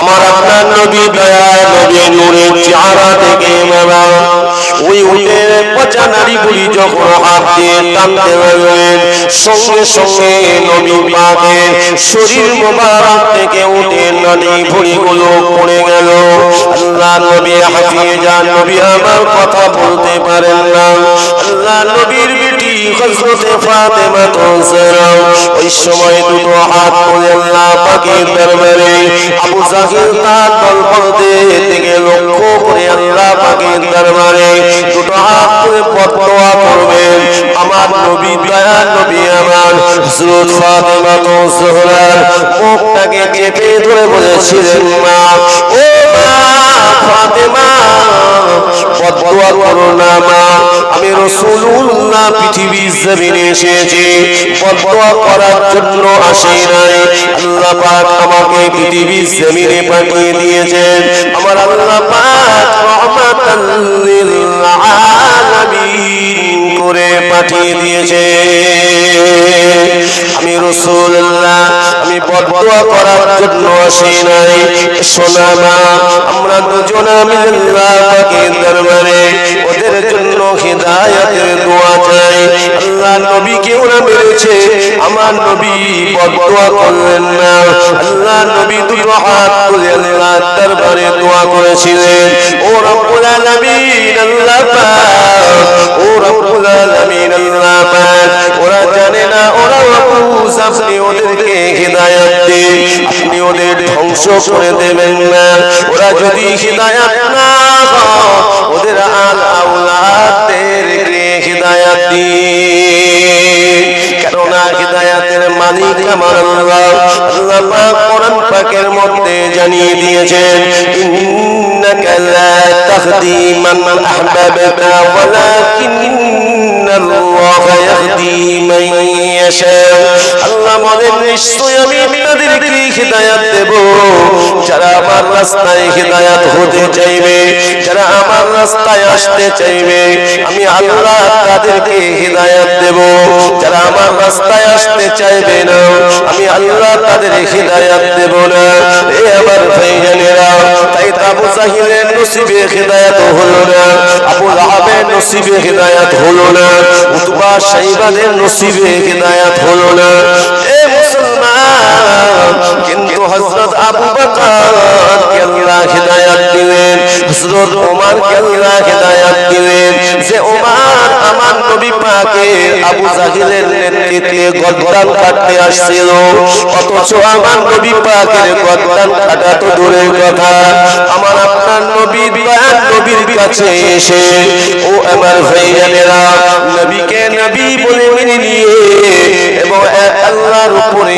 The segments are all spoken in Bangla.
আমার আপনার নবী থেকে বাবা, ওই উটের পচা নারীগুলি যখন দিয়ে টানতে লাগলেন, সঙ্গে শরীর মোবারক থেকে উটের নারী ভুড়িগুলো পড়ে গেল। আল্লাহ নবী হাফিয়ে যান নবী আমার কথা বলতে পারেন না। আল্লাহ নবীর হযরতে ফাতেমা তোসরা ওই সময় দুটো হাত আল্লাহ পাকের দরবারে আবু তার লক্ষ্য করে আল্লাহ পাকের দরবারে দুটো হাত বদদোয়া করবেন। আমার নবী, দয়া নবী আমার ফাতেমা মুখটাকে চেপে ধরে বলেছিলেন, মা, ও মা, ফাতেমা বদদোয়া করো না মা। আমি জমিনে এসেছি। বদুয়া করার জন্য আসি নাই। আল্লাহ পাক আমাকে জমিনে পাঠিয়ে দিয়েছেন। আমার আল্লাহ পাক পাঠিয়ে দিয়েছে। আমি রসুল্লাহ আমি বদদোয়া করার জন্য আসি নাই। শোনা মা, আমরা দুজনে মিল্লাহ দরবারে ওদের জন্য হিদায়াতের দোয়া চাই। আল্লাহ নবীকে ওরা মেরেছে, আমার নবী বদদোয়া করলেন না। আল্লাহ নবী দুটো হাত তুলে আল্লাহ দরবারে দোয়া করেছিলেন। ও রব্বুল আলামিন, আল্লাহ পাক আপনি ওদেরকে দিন, আপনি ওদের ধ্বংস করে দেবেন না। ওরা যদি না ওদের আল আউলাদদেরকে হিদায়াত দিন। মধ্যে জানিয়ে দিয়েছেন ইন্নাকা লা তাহদি মান আহবাবতা ওয়ালাকিন্না আল্লাহ ইয়াহদি মান ইয়াশা আল্লাহ বলেন নিশ্চয় আমি আপনাদেরকে হিদায়াত দেব। যারা আমার রাস্তায় হিদায়াত হতে চাইবে, যারা আমার রাস্তায় আসতে চাইবে, আমি আল্লাহ তাদেরকে হিদায়াত দেব। যারা আমার রাস্তায় আসতে চাইবে না, আমি আল্লাহ তাদের হিদায়াত দেব না। এ আমার ভাইজানেরা জাহিলের নসিবে হিদায়াত হলো না, আবু লাহাবের নসিবে হিদায়াত হলো না, উতবা সাইবাদের নসিবে হিদায়াত হলো না। এ মুসলমান, কিন্তু হযরত আবু বকর হযরত ওমর আল্লাহ হিদায়াত দিলেন যে ওমর আমার নবী পাকের আবু জাহিলের নেতৃত্বে গদ্দান কাটতে আসছিল। অথচ আমার নবী পাকের গদ্দান কাটা তো দূরের কথা। আমার আপনার নবী দয়ার নবীর কাছে এসে, ও আমার ভাইজানেরা নবীকে নবী বলে মেনে নিয়ে এবং আল্লাহর উপরে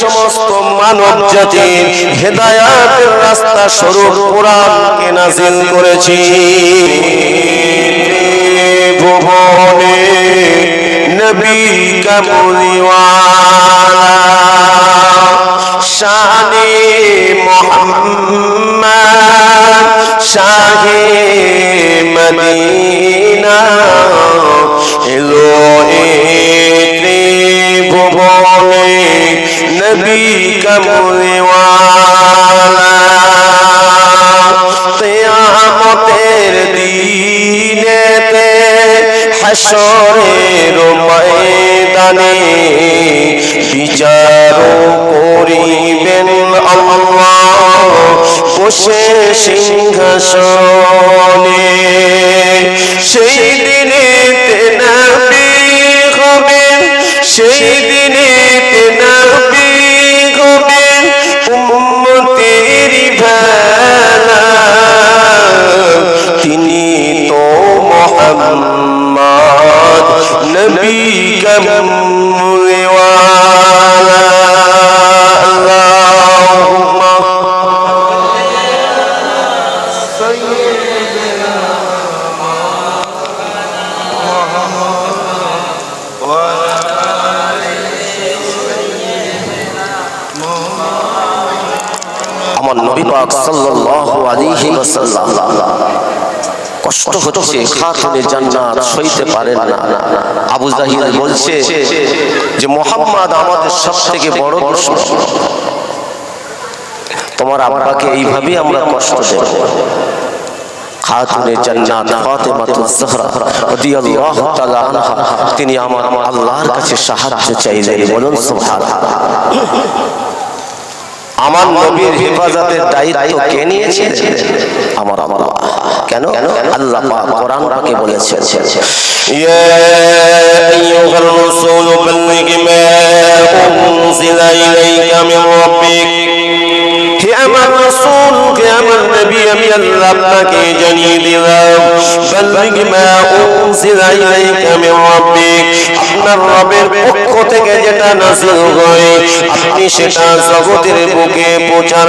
সমস্ত মানব জাতির হেদায়াতের রাস্তা স্বরূপ কোরআনকে নাজিল করেছি। ভুবনে নবী কামলিওয়ালা শানে মোহাম্মদ, শাহে মদিনা, এলো নবী কিয়ামতের দিনেতে হাসরের ময়দানে বিচার করিবেন বসে সিংহাসনে সেই দিনে নবী হবেন সেই الجمع وعلى اللهم سيدنا محمد وعلى আমার নবী পাক সাল্লাল্লাহু আলাইহি ওয়াসাল্লাম কষ্ট হচ্ছে খাতুনে জান্নাত সইতে পারেন না। আবু জাহিল বলছে যে মোহাম্মদ আমাদের সবথেকে বড় দুশমন তোমার আব্বাকে এইভাবেই আমরা কষ্ট দেব। খাতুনে জান্নাত ফাতেমাতুজ জাহরা রাদিয়াল্লাহু তাআলা আনহা। তিনি আমার আল্লাহর কাছে সাহায্য চাইলেন। বলুন সুবহানাল্লাহ। আমার নবীর হেফাজতের দায়িত্ব কে নিয়েছিলেন আমার আল্লাহ। কেন? আল্লাহ পাক কোরআন পাকে বলেছেন। ইয়া আইয়ুহার রাসূল বাল্লিগ সেটা জগতের বুকে প্রচার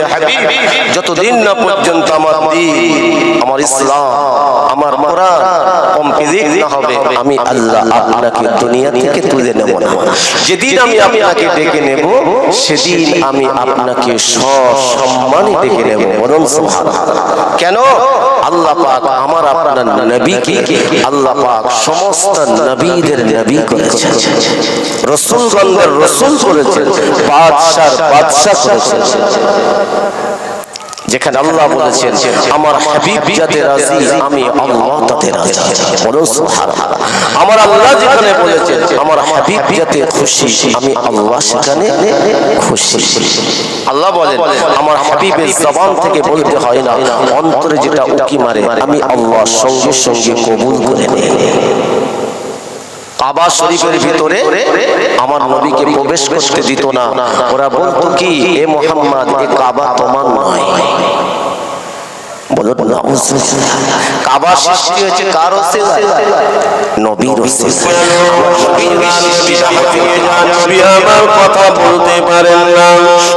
বলেছে হাবিব যতদিন না পর্যন্ত আমার দিন আমার ইসলাম আমার কোরআন কমপ্লিট না হবে আমি আল্লাহ আপনাকে দুনিয়া থেকে তুলে নেব না। যেদিন আমি আপনাকে ডেকে নেব সেদিন আমি আপনাকে সসম্মানে ডেকে নেব সুবহানাল্লাহ কেন? আল্লাহ পাক আমার আপনার নবীকে আল্লাহ পাক সমস্ত নবীদের নবী করেছেন। রসুলগণদের রসুল করেছেন। বাদশার করেছেন। যেখানে আল্লাহ বলেছেন, আমার হাবিব যাতে রাজি, আমি আল্লাহ তাতে রাজি। বলুন সুবহানাল্লাহ। আমার আল্লাহ যেখানে বলেছেন, আমার হাবিব যাতে খুশি, আমি আল্লাহ সেখানে খুশি। আল্লাহ বলেন, আমার হাবিবের জবান থেকে বলতে হয় না, অন্তরে যেটা উকি মারে, আমি আল্লাহ সঙ্গে সঙ্গে কবুল করে নেই। কাবা শরীফের ভিতরে আমার নবীকে প্রবেশ করতে দিত না। ওরা বলতো কি এ মোহাম্মদ এ কাবা তোমার নয়। বলো না কাবা সৃষ্টি হয়েছে কার ওসিলায় নবীর ওসিলায় নবী আমার কথা বলতে পারেন না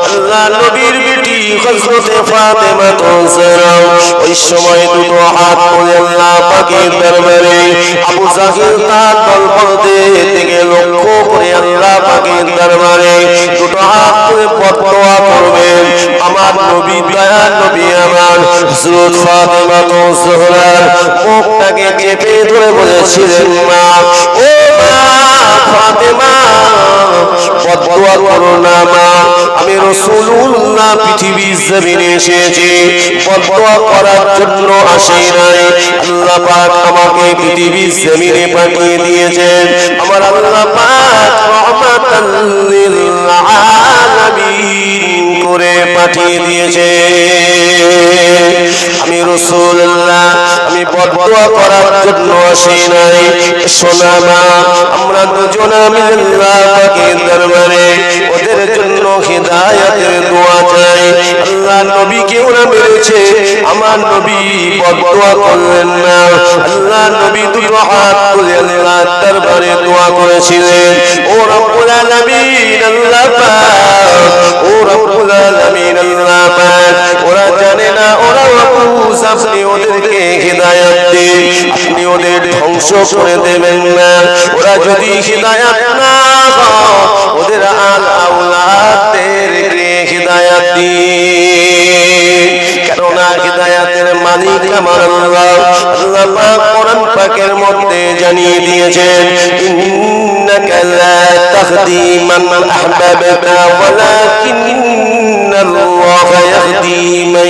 আল্লাহ নবীর হযরতে ফাতেমা তোসরা ওই সময় দুটো হাত তুলে আল্লাহ পাকের দরবারে আবু তার লক্ষ্য করে আল্লাহ পাকের দরবারে দুটো হাত তুলে বদদোয়া করবেন। আমার নবী, দয়া নবী আমার ফাতেমা মুখটাকে চেপে ধরে বলেছিলেন, মা, ও মা, ফাতেমা বদদোয়া করো না মা। আমি রাসূলুল্লাহ পৃথিবীর জমিনে এসেছি। বদদোয়া করার জন্য আসি নাই। আল্লাহ পাক আমাকে পৃথিবীর জমিনে পাঠিয়ে দিয়েছেন। আমার আল্লাহ পাক রহমাতাল লিল আলামিন করে পাঠিয়ে দিয়েছে আমি রসুল্লাহ, আমি বদদোয়া করার জন্য আসি নাই। সোনা মা, আমরা দুজন আমি দরবারে ওদের জন্য হিদায়াতের দোয়া চাই। আল্লাহ নবীকে ওরা মেরেছে, আমার নবী বদদোয়া করলেন না। আল্লাহ নবী দুটো হাত তুলে আল্লাহ দরবারে দোয়া করেছিলেন। ও আল্লাহ পাক। ও আল্লাহ পাক। ওরা জানে না ওরা আবুস আপনি ওদেরকে হিদায়াত দিন, আপনি ওদের ধ্বংস করে দেবেন না। মালিক আমার পাকের মধ্যে জানিয়ে দিয়েছেন লা তাহদি মান আহবাবতা ওয়ালাকিন্না আল্লাহ ইয়াহদি মান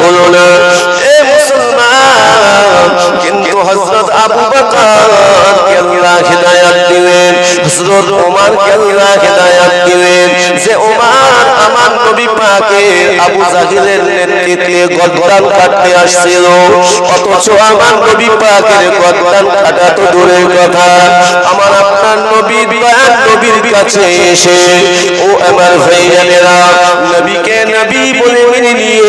হলো না। এ মুসলমান, কিন্তু হযরত আবু বকর কে আল্লাহ হিদায়াত দিলেন, হযরত ওমর কে আল্লাহ হিদায়াত দিলেন, যে ওমর আমার নবী পাকের আবু জাহিলের নেতৃত্বে গদ্দান কাটতে আসছিল। অথচ আমার নবী পাকের গদ্দান কাটা তো দূরের কথা। আমার আপনার নবীর দয়ার নবীর কাছে এসে, ও আমার ভাইয়ানেরা নবীকে নবী বলে মেনে নিয়ে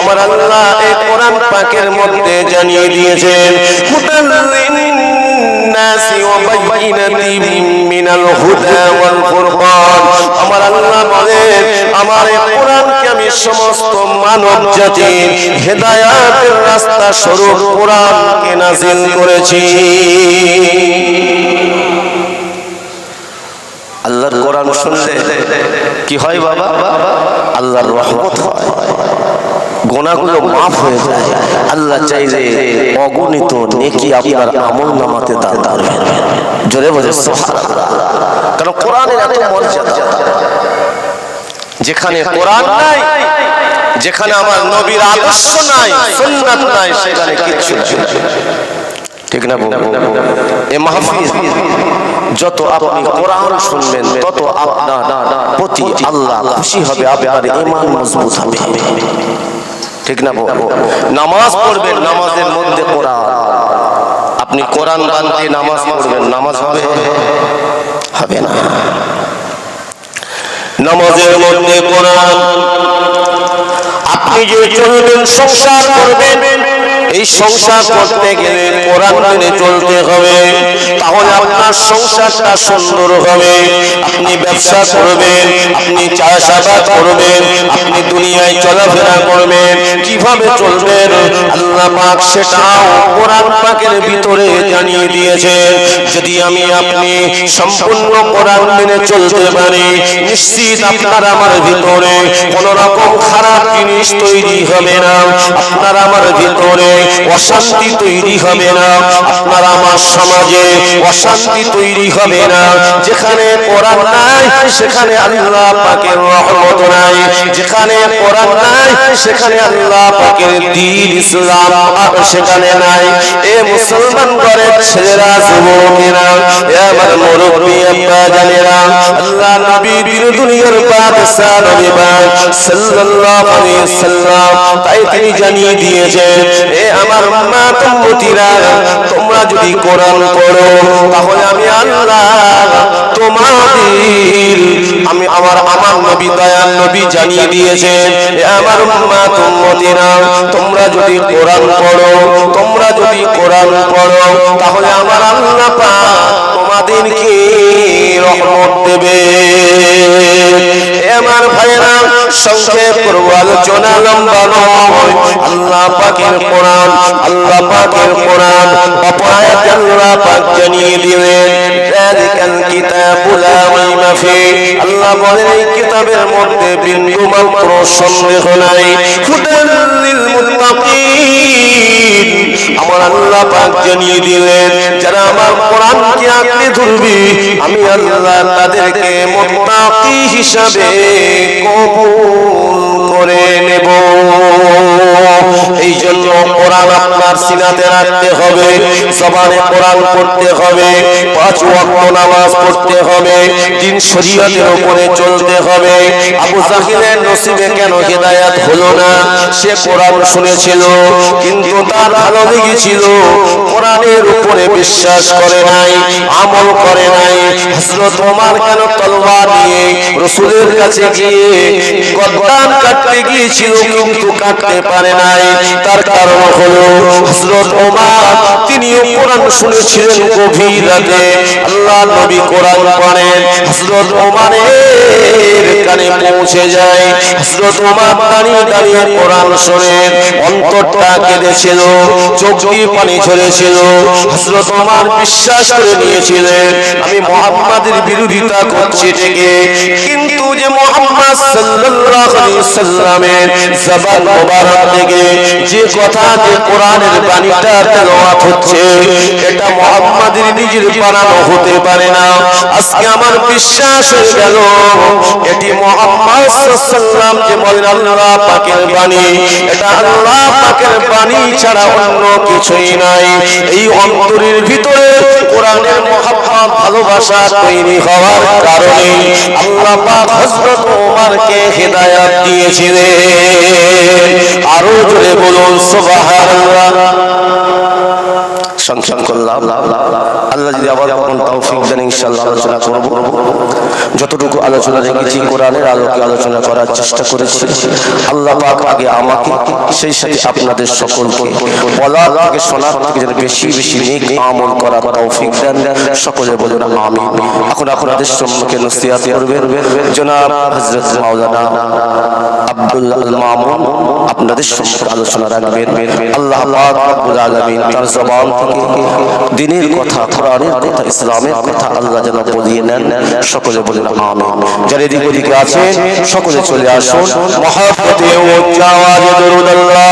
আমার আল্লাহ এই কোরআন পাকের মধ্যে জানিয়ে দিয়েছেন الناس وبينة من الهدى والفرقان আমার আল্লাহ বলেন আমার এই কোরআনকে আমি সমস্ত মানব জাতি হেদায়াতের রাস্তা স্বরূপ কোরআনকে নাজিল করেছি আল্লাহর কোরআন শুনলে কি হয় বাবা আল্লাহর রহমত হয় গোনাগুলো মাফ হয়ে যায়। আল্লাহ চাইলে অগণিত নেকি আপনার আমল নামাতে দান করবেন। জোরে বলে কারণ কোরআনের এত মর্যাদা। যেখানে কোরআন নাই যেখানে আমার নবীর আদর্শ নাই সুন্নাত নাই সেখানে কিচ্ছু ঠিক না এ মাহফিল যত আপনি কোরআন শুনবেন তত আপনার প্রতি আল্লাহ খুশি হবে আপনার ঈমান মজবুত হবে। ঠিক না বউ নামাজ পড়বেন, নামাজের মধ্যে কোরআন। আপনি কোরআন বাদ দিয়ে নামাজ পড়বেন, নামাজ হবে? হবে না। নামাজের মধ্যে কোরআন। আপনি যে চলবেন, সংসার করবেন, এই সংসার করতে গেলে কোরআন মেনে চলতে হবে। তাহলে আপনার সংসারটা সুন্দর হবে। ব্যবসা করবেন, আপনি চাষাবাদ করবেন, আপনি দুনিয়ায় চলাফেরা করবেন, কীভাবে চলবেন, আল্লাহ পাক সেটাও কোরআন পাকের ভিতরে জানিয়ে দিয়েছেন। যদি আমি আপনি সম্পূর্ণ কোরআন মেনে চলতে পারি, নিশ্চিত আপনার আমার ভিতরে কোন রকম খারাপ জিনিস তৈরি হবে না, আপনার আমার ভিতরে অশান্তি তৈরি হবে না, আপনার আমার সমাজে অশান্তি তৈরি হবে না, যেখানে কোরআন নাই সেখানে আল্লাহ পাকের রহমত নাই। যেখানে কোরআন নাই, সেখানে আল্লাহ পাকের দ্বীন ইসলাম সেখানে নাই। এ মুসলমান ঘরের ছেলেরা, যুবকেরা, এ আমার মুরব্বী, আব্বা জানেরা, আল্লাহ নবী দুনিয়ার বাদশা নবী পাক সাল্লাল্লাহু আলাইহি সাল্লাম তাই তিনি জানিয়ে দিয়েছেন, এ আমার মা তুমতিরা তোমরা যদি কোরআন পড়ো, তাহলে আমি আল্লাহ তোমাদের, আমি আমার আমার নবী দয়াল নবী জানিয়ে দিয়েছেন আমার মা তুমতিরা তোমরা যদি কোরআন পড়ো, তোমরা যদি কোরআন পড়ো, তাহলে আমার আল্লাহ পাক তোমাদেরকে রহমত দেবে। আমার ভাইরা সংক্ষেপ করব। আলোচনা লম্বা নয় আল্লাহ পাকের কোরআন, আল্লাহ পাকের কোরআন অপরায়ত আল্লাহ পাক জানিয়ে দিলেন যালিকাল কিতাবু লা রাইবা আল্লাহ বলেন, এই কিতাবের মধ্যে বিন্দু মাত্র সন্দেহ নাই। হুদাল লিল মুত্তাকিন। আমার আল্লাহ পাক জানিয়ে দিলেন, যারা আমার কোরআনকে আঁকড়ে ধরবে, আমি আল্লাহ তাদেরকে মুত্তাকি হিসাবে কবুল করে নেব। এই জন্য কোরআন আপনার সিনাতে রাখতে হবে, জবানে কোরআন পড়তে হবে, পাঁচ ওয়াক্ত নামাজ পড়তে হবে, দিন শরীয়তের উপরে চলতে হবে। আবু জাহিলের নসিবে কেন হেদায়াত হলো না? সে কোরআন শুনেছিল, কিন্তু তার ভালো লেগেছিল। কোরআনের উপরে বিশ্বাস করে নাই, আমল করে নাই। হযরত ওমর কেন তলোয়ার নিয়ে রসুলের কাছে গিয়ে গদ্দান কাটতে গিয়েছিল, কিন্তু কাটতে পারে নাই, তার কারণ হলো হযরত ওমর। তিনি কোরআন শুনেছিলেন গভীর রাতে। আল্লাহ নবী কোরআন পড়েন, হযরত ওমরের কানে পৌঁছে যায়। হযরত ওমর দাঁড়িয়ে দাঁড়িয়ে কোরআন শুনে। অন্তরটা কেঁদেছিল চোখ দিয়ে পানি ঝরেছিল, হযরত ওমর বিশ্বাস করে নিয়েছিলেন, আমি মুহাম্মাদের বিরোধিতা করছি ঠিকই, কিন্তু যে মুহাম্মদ সাল্লাল্লাহু আলাইহি সাল্লামের জবান মোবারক থেকে যে কথা যে কোরআনের বাণীটা তেলাওয়াত হচ্ছে, এটা মুহাম্মাদের নিজের বানানো হতে পারে না। আজকে আমার বিশ্বাস হয়ে গেল, এটি মুহাম্মদ সাল্লাম যে বলেন, আল্লাহ পাকের বাণী, এটা আল্লাহ পাকের পানি ছাড়া অন্য কিছুই নাই। এই অন্তরের ভিতরে কোরআনের মহাব্বত ভালোবাসা তৈরি হওয়ার কারণে আল্লাহ পাক হযরত ওমরকে হেদায়েত দিয়েছিলেন। আরও জোরে বলুন, সুবহানাল্লাহ। সংক্ষেপ করলাম। আল্লাহ যদি আবার কোন তৌফিক দেন, ইনশাআল্লাহ আলোচনা করব। যতটুকু আলোচনা রেখেছি কোরআনের আলোকে আলোচনা করার চেষ্টা করেছি। আল্লাহ পাক আগে আমাকে, সেই সাথে আপনাদের সকলকে, বলার থেকে শোনার থেকে যেন বেশি বেশি নেক আমল করার তৌফিক দেন। সকলে বলুন, আমিন। এখন আপনাদের সম্মুখে নসিহত করবেন জনাব হযরত মাওলানা আব্দুল্লাহ আল মামুন। আপনাদের সম্মুখে আলোচনা রাখবেন। আল্লাহ পাক রব্বুল আলামিন তার জবান দিনের কথা কোরআনের কথা, ইসলামের কথা আল্লাহ যেন বলিয়ে নেন। সকলে বলেন, আমিন। যারা এদিক ওদিকে আছেন সকলে চলে আসুন। মহাব্বতে ও চাওয়াজে দরুদ আল্লাহ।